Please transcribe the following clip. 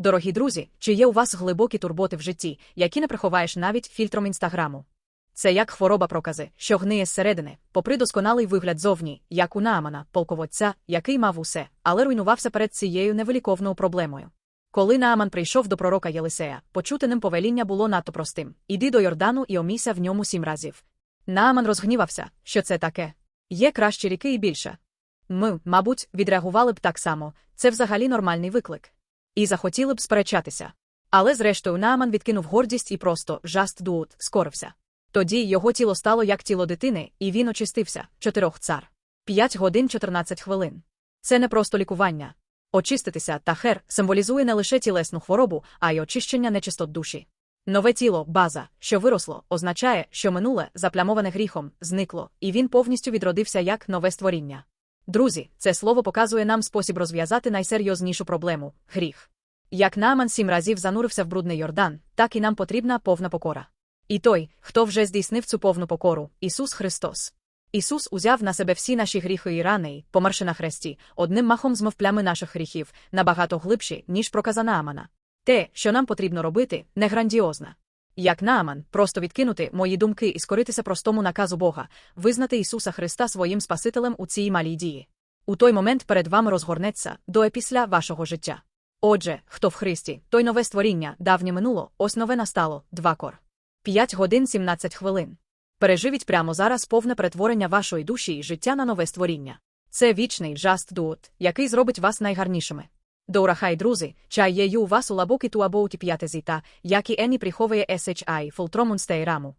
Дорогі друзі, чи є у вас глибокі турботи в житті, які не приховаєш навіть фільтром інстаграму? Це як хвороба прокази, що гниє зсередини, попри досконалий вигляд зовні, як у Наамана, полководця, який мав усе, але руйнувався перед цією невеликовною проблемою. Коли Нааман прийшов до пророка Єлисея, почути ним повеління було надто простим іди до Йордану і омійся в ньому сім разів. Нааман розгнівався, що це таке. Є кращі ріки і більше. Ми, мабуть, відреагували б так само це взагалі нормальний виклик. І захотіли б сперечатися. Але зрештою Нааман відкинув гордість і просто жаст дуот скорився. Тоді його тіло стало як тіло дитини, і він очистився чотирьох цар. П'ять годин 14 хвилин. Це не просто лікування. Очиститися тахер символізує не лише тілесну хворобу, а й очищення нечистот душі. Нове тіло, база, що виросло, означає, що минуле, заплямоване гріхом, зникло, і він повністю відродився як нове створіння. Друзі, це слово показує нам спосіб розв'язати найсерйознішу проблему гріх. Як Нааман сім разів занурився в брудний Йордан, так і нам потрібна повна покора. І той, хто вже здійснив цю повну покору, Ісус Христос. Ісус узяв на себе всі наші гріхи і рани, померши на хресті, одним махом змов плями наших гріхів, набагато глибші, ніж проказа Наамана. Те, що нам потрібно робити, не грандіозна. Як Нааман, просто відкинути мої думки і скоритися простому наказу Бога, визнати Ісуса Христа своїм Спасителем у цій малій дії. У той момент перед вами розгорнеться до епісля вашого життя. Отже, хто в Христі, той нове створіння, давнє минуло, ось нове настало, два кор. 5 годин 17 хвилин. Переживіть прямо зараз повне перетворення вашої душі і життя на нове створіння. Це вічний джаст дуот, який зробить вас найгарнішими. Доурахай, друзі, чай є ю вас у лабокіту або у тіп'яте зіта, як і ені приховує SHI фултромунстей раму.